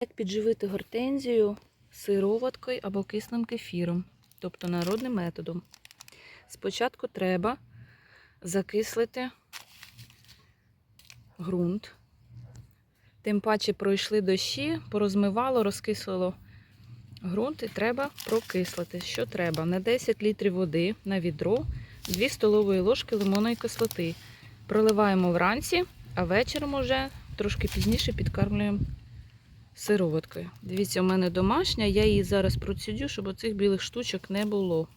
Як підживити гортензію сироваткою або кислим кефіром, тобто народним методом. Спочатку треба закислити ґрунт. Тим паче пройшли дощі, порозмивало, розкислило ґрунт і треба прокислити. Що треба? На 10 літрів води на відро, 2 столової ложки лимонної кислоти. Проливаємо вранці, а вечором уже трошки пізніше підкармлюємо сироваткою. Дивіться, у мене домашня, я її зараз процідю, щоб оцих білих штучок не було.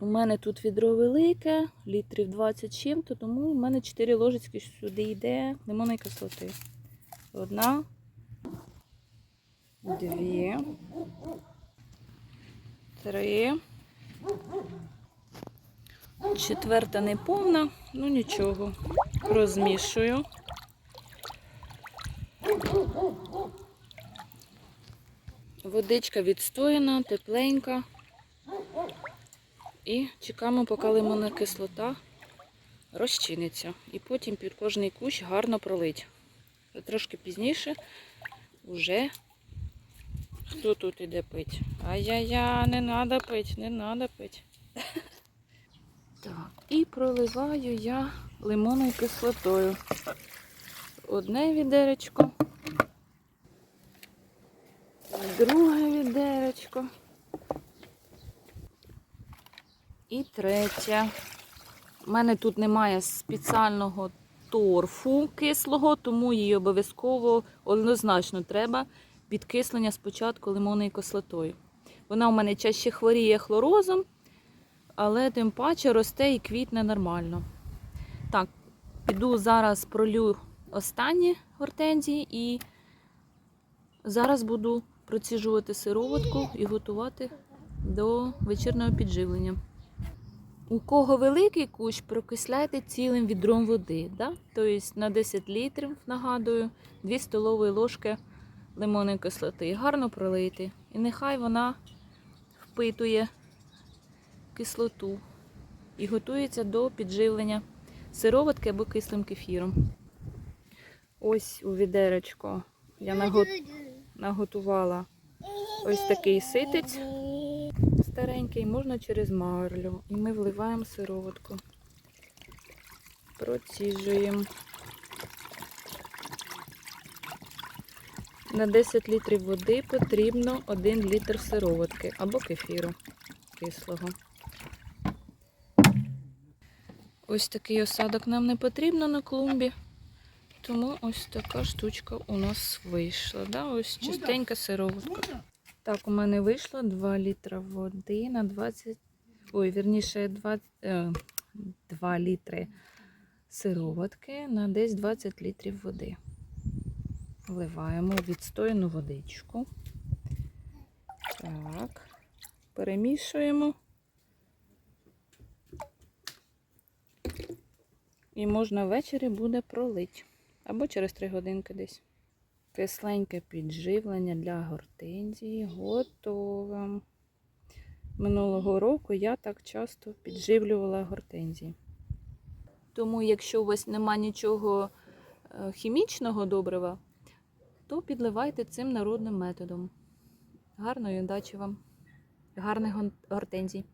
У мене тут відро велике, літрів 20 чим-то, тому у мене 4 ложечки сюди йде лимонної кислоти. Одна, дві, три. Четверта не повна, ну нічого. Розмішую. Водичка відстояна, тепленька. І чекаємо, поки лимонна кислота розчиниться. І потім під кожний кущ гарно пролить. Трошки пізніше вже хто тут іде пить? Ай-яй-яй, не треба пити, не треба пити. Так, і проливаю я лимонною кислотою. Одне відеречко, друге відеречко. І третє. У мене тут немає спеціального торфу кислого, тому її обов'язково однозначно треба підкислення спочатку лимонною кислотою. Вона у мене чаще хворіє хлорозом, але тим паче росте і квітне нормально. Так, піду зараз пролю останні гортензії і зараз буду проціжувати сироватку і готувати до вечірнього підживлення. У кого великий кущ, прокисляйте цілим відром води. Да? Тобто на 10 літрів, нагадую, 2 столові ложки лимонної кислоти. Гарно пролити. І нехай вона впитує кислоту і готується до підживлення сироватки або кислим кефіром. Ось у відеречко я наго- наготувала ось такий ситець старенький, можна через марлю. І ми вливаємо сироватку. Проціжуємо. На 10 літрів води потрібно 1 літр сироватки або кефіру кислого. Ось такий осадок нам не потрібно на клумбі. Тому ось така штучка у нас вийшла. Да? Ось чистенька сироватка. Так, у мене вийшло 2 літра води на 20. Ой, вірніше, 2, е, 2 літри сироватки на десь 20 літрів води. Вливаємо відстояну водичку. Так, перемішуємо. І можна ввечері буде пролити. Або через 3 годинки десь. Кисленьке підживлення для гортензії готове. Минулого року я так часто підживлювала гортензії. Тому, якщо у вас нема нічого е, хімічного добрива, то підливайте цим народним методом. Гарної удачі вам, гарних гортензій!